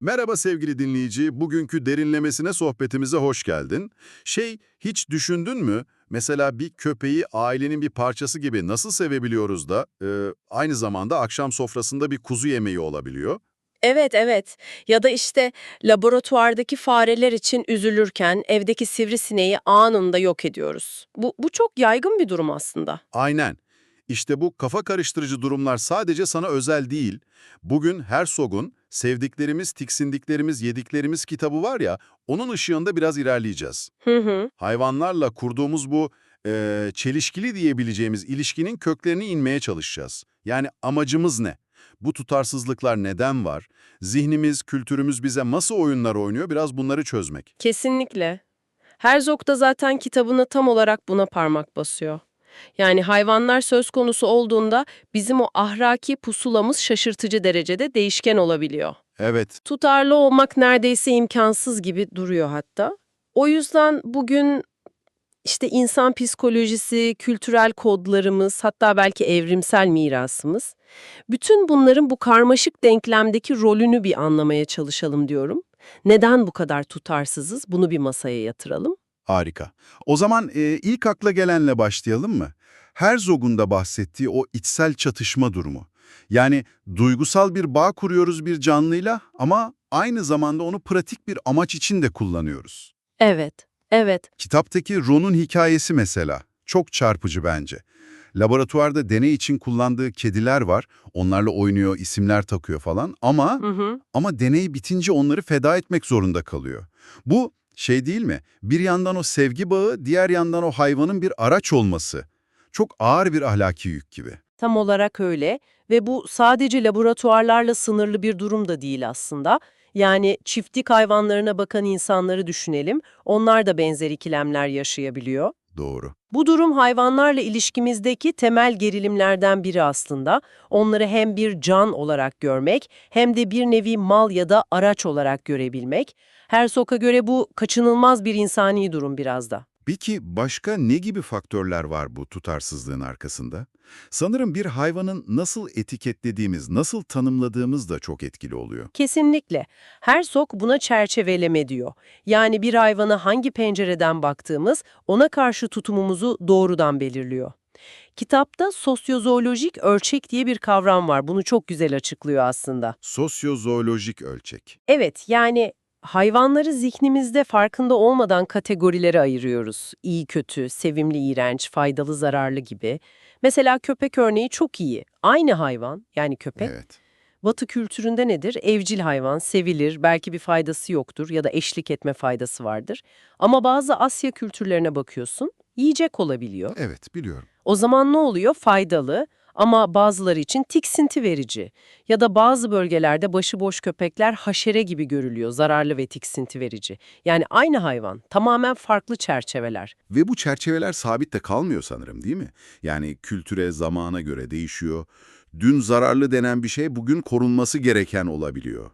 Merhaba sevgili dinleyici, bugünkü derinlemesine sohbetimize hoş geldin. Şey, hiç düşündün mü? Mesela bir köpeği ailenin bir parçası gibi nasıl sevebiliyoruz da e, aynı zamanda akşam sofrasında bir kuzu yemeği olabiliyor? Evet, evet. Ya da işte laboratuvardaki fareler için üzülürken evdeki sivrisineği anında yok ediyoruz. Bu, bu çok yaygın bir durum aslında. Aynen. İşte bu kafa karıştırıcı durumlar sadece sana özel değil. Bugün Herzog'un Sevdiklerimiz, Tiksindiklerimiz, Yediklerimiz kitabı var ya, onun ışığında biraz ilerleyeceğiz. Hı hı. Hayvanlarla kurduğumuz bu eee, çelişkili diyebileceğimiz ilişkinin köklerini inmeye çalışacağız. Yani amacımız ne? Bu tutarsızlıklar neden var? Zihnimiz, kültürümüz bize nasıl oyunlar oynuyor? Biraz bunları çözmek. Kesinlikle. Herzog da zaten kitabına tam olarak buna parmak basıyor. Yani hayvanlar söz konusu olduğunda bizim o ahlaki pusulamız şaşırtıcı derecede değişken olabiliyor. Evet, Tutarlı olmak neredeyse imkansız gibi duruyor hatta. O yüzden bugün işte insan psikolojisi, kültürel kodlarımız, hatta belki evrimsel mirasımız, bütün bunların bu karmaşık denklemdeki rolünü bir anlamaya çalışalım diyorum. Neden bu kadar tutarsızız? Bunu bir masaya yatıralım. Harika. O zaman e, ilk akla gelenle başlayalım mı? Herzog'un da bahsettiği o içsel çatışma durumu. Yani duygusal bir bağ kuruyoruz bir canlıyla ama aynı zamanda onu pratik bir amaç için de kullanıyoruz. Evet, evet. Kitaptaki Ron'un hikayesi mesela çok çarpıcı bence. Laboratuvarda deney için kullandığı kediler var. Onlarla oynuyor, isimler takıyor falan ama Hı hı. ama deney bitince onları feda etmek zorunda kalıyor. Bu şey değil mi? Bir yandan o sevgi bağı, diğer yandan o hayvanın bir araç olması. Çok ağır bir ahlaki yük gibi. Tam olarak öyle ve bu sadece laboratuvarlarla sınırlı bir durum da değil aslında. Yani çiftlik hayvanlarına bakan insanları düşünelim. Onlar da benzer ikilemler yaşayabiliyor. Doğru. Bu durum hayvanlarla ilişkimizdeki temel gerilimlerden biri aslında. Onları hem bir can olarak görmek hem de bir nevi mal ya da araç olarak görebilmek. Herzog'a göre bu kaçınılmaz bir insani durum biraz da. Peki başka ne gibi faktörler var bu tutarsızlığın arkasında? Sanırım bir hayvanın nasıl etiketlediğimiz, nasıl tanımladığımız da çok etkili oluyor. Kesinlikle. Herzog buna çerçeveleme diyor. Yani bir hayvana hangi pencereden baktığımız ona karşı tutumumuzu doğrudan belirliyor. Kitapta sosyozoolojik ölçek diye bir kavram var. Bunu çok güzel açıklıyor aslında. Sosyozoolojik ölçek. Evet, yani hayvanları zihnimizde farkında olmadan kategorilere ayırıyoruz. İyi, kötü, sevimli, iğrenç, faydalı, zararlı gibi. Mesela köpek örneği çok iyi. Aynı hayvan, yani köpek, Evet. Batı kültüründe nedir? Evcil hayvan, sevilir, belki bir faydası yoktur ya da eşlik etme faydası vardır. Ama bazı Asya kültürlerine bakıyorsun, yiyecek olabiliyor. Evet, biliyorum. O zaman ne oluyor? Faydalı ama bazıları için tiksinti verici. Ya da bazı bölgelerde başıboş köpekler haşere gibi görülüyor, zararlı ve tiksinti verici. Yani aynı hayvan, tamamen farklı çerçeveler. Ve bu çerçeveler sabit de kalmıyor sanırım değil mi? Yani kültüre, zamana göre değişiyor. Dün zararlı denen bir şey bugün korunması gereken olabiliyor.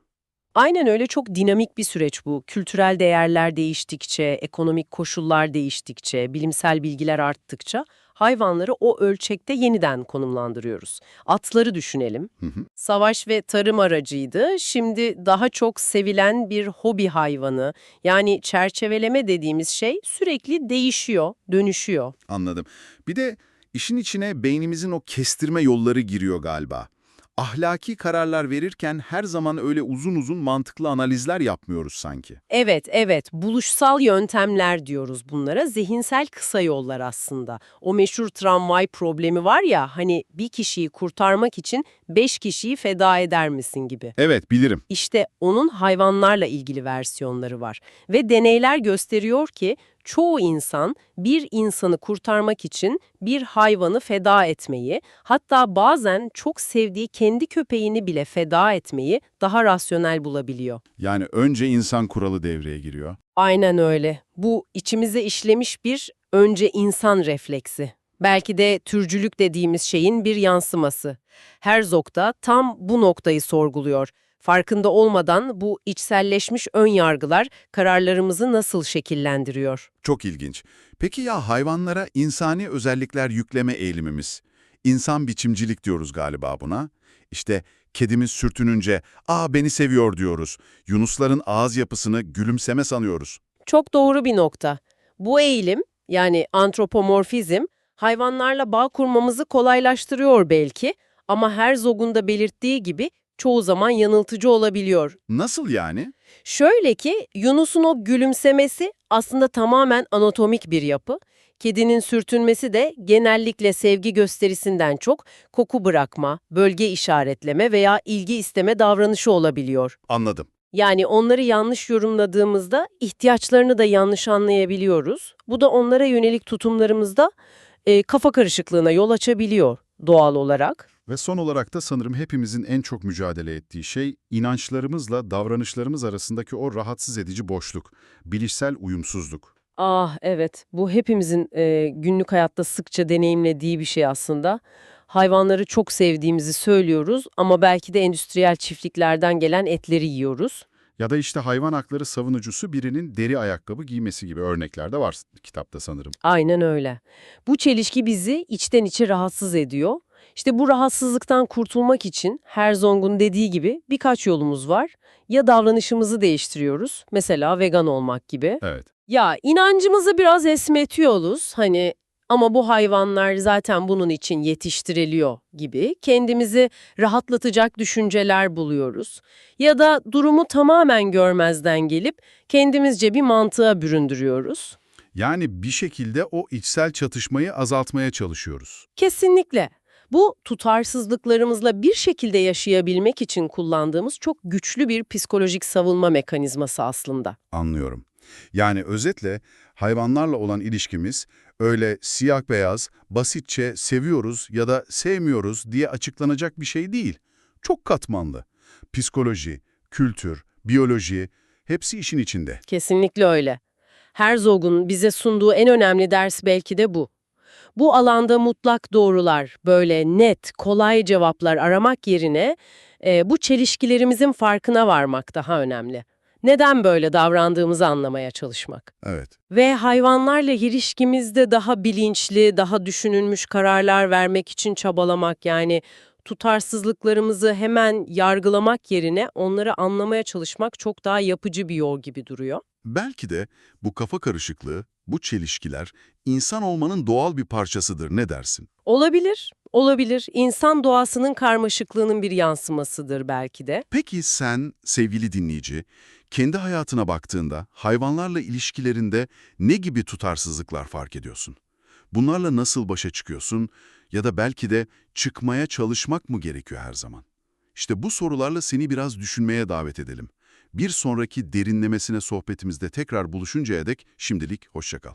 Aynen öyle çok dinamik bir süreç bu. Kültürel değerler değiştikçe, ekonomik koşullar değiştikçe, bilimsel bilgiler arttıkça hayvanları o ölçekte yeniden konumlandırıyoruz. Atları düşünelim. Hı hı. Savaş ve tarım aracıydı. Şimdi daha çok sevilen bir hobi hayvanı. Yani çerçeveleme dediğimiz şey sürekli değişiyor, dönüşüyor. Anladım. Bir de işin içine beynimizin o kestirme yolları giriyor galiba. Ahlaki kararlar verirken her zaman öyle uzun uzun mantıklı analizler yapmıyoruz sanki. Evet, evet. Buluşsal yöntemler diyoruz bunlara. Zihinsel kısa yollar aslında. O meşhur tramvay problemi var ya, hani bir kişiyi kurtarmak için beş kişiyi feda eder misin gibi. Evet, bilirim. İşte onun hayvanlarla ilgili versiyonları var. Ve deneyler gösteriyor ki çoğu insan bir insanı kurtarmak için bir hayvanı feda etmeyi, hatta bazen çok sevdiği kendi köpeğini bile feda etmeyi daha rasyonel bulabiliyor. Yani önce insan kuralı devreye giriyor. Aynen öyle. Bu içimize işlemiş bir önce insan refleksi. Belki de türcülük dediğimiz şeyin bir yansıması. Herzog da tam bu noktayı sorguluyor. Farkında olmadan bu içselleşmiş ön yargılar kararlarımızı nasıl şekillendiriyor? Çok ilginç. Peki ya hayvanlara insani özellikler yükleme eğilimimiz? İnsan biçimcilik diyoruz galiba buna. İşte kedimiz sürtününce ''Aa beni seviyor'' diyoruz. Yunusların ağız yapısını gülümseme sanıyoruz. Çok doğru bir nokta. Bu eğilim, yani antropomorfizm, hayvanlarla bağ kurmamızı kolaylaştırıyor belki ama her zogunda belirttiği gibi çoğu zaman yanıltıcı olabiliyor. Nasıl yani? Şöyle ki Yunus'un o gülümsemesi aslında tamamen anatomik bir yapı. Kedinin sürtünmesi de genellikle sevgi gösterisinden çok koku bırakma, bölge işaretleme veya ilgi isteme davranışı olabiliyor. Anladım. Yani onları yanlış yorumladığımızda ihtiyaçlarını da yanlış anlayabiliyoruz. Bu da onlara yönelik tutumlarımızda e, kafa karışıklığına yol açabiliyor doğal olarak. Ve son olarak da sanırım hepimizin en çok mücadele ettiği şey inançlarımızla davranışlarımız arasındaki o rahatsız edici boşluk, bilişsel uyumsuzluk. Ah evet, bu hepimizin e, günlük hayatta sıkça deneyimlediği bir şey aslında. Hayvanları çok sevdiğimizi söylüyoruz ama belki de endüstriyel çiftliklerden gelen etleri yiyoruz. Ya da işte hayvan hakları savunucusu birinin deri ayakkabı giymesi gibi örnekler de var kitapta sanırım. Aynen öyle. Bu çelişki bizi içten içe rahatsız ediyor. İşte bu rahatsızlıktan kurtulmak için Herzog'un dediği gibi birkaç yolumuz var. Ya davranışımızı değiştiriyoruz, mesela vegan olmak gibi. Evet. Ya inancımızı biraz esmetiyoruz hani ama bu hayvanlar zaten bunun için yetiştiriliyor gibi kendimizi rahatlatacak düşünceler buluyoruz. Ya da durumu tamamen görmezden gelip kendimizce bir mantığa büründürüyoruz. Yani bir şekilde o içsel çatışmayı azaltmaya çalışıyoruz. Kesinlikle. Bu tutarsızlıklarımızla bir şekilde yaşayabilmek için kullandığımız çok güçlü bir psikolojik savunma mekanizması aslında. Anlıyorum. Yani özetle hayvanlarla olan ilişkimiz öyle siyah beyaz, basitçe seviyoruz ya da sevmiyoruz diye açıklanacak bir şey değil. Çok katmanlı. Psikoloji, kültür, biyoloji hepsi işin içinde. Kesinlikle öyle. Herzog'un bize sunduğu en önemli ders belki de bu. Bu alanda mutlak doğrular, böyle net, kolay cevaplar aramak yerine e, bu çelişkilerimizin farkına varmak daha önemli. Neden böyle davrandığımızı anlamaya çalışmak. Evet. Ve hayvanlarla ilişkimizde daha bilinçli, daha düşünülmüş kararlar vermek için çabalamak yani tutarsızlıklarımızı hemen yargılamak yerine onları anlamaya çalışmak çok daha yapıcı bir yol gibi duruyor. Belki de bu kafa karışıklığı, bu çelişkiler insan olmanın doğal bir parçasıdır ne dersin? Olabilir, olabilir. İnsan doğasının karmaşıklığının bir yansımasıdır belki de. Peki sen sevgili dinleyici, kendi hayatına baktığında hayvanlarla ilişkilerinde ne gibi tutarsızlıklar fark ediyorsun? Bunlarla nasıl başa çıkıyorsun ya da belki de çıkmaya çalışmak mı gerekiyor her zaman? İşte bu sorularla seni biraz düşünmeye davet edelim. Bir sonraki derinlemesine sohbetimizde tekrar buluşuncaya dek şimdilik hoşça kal.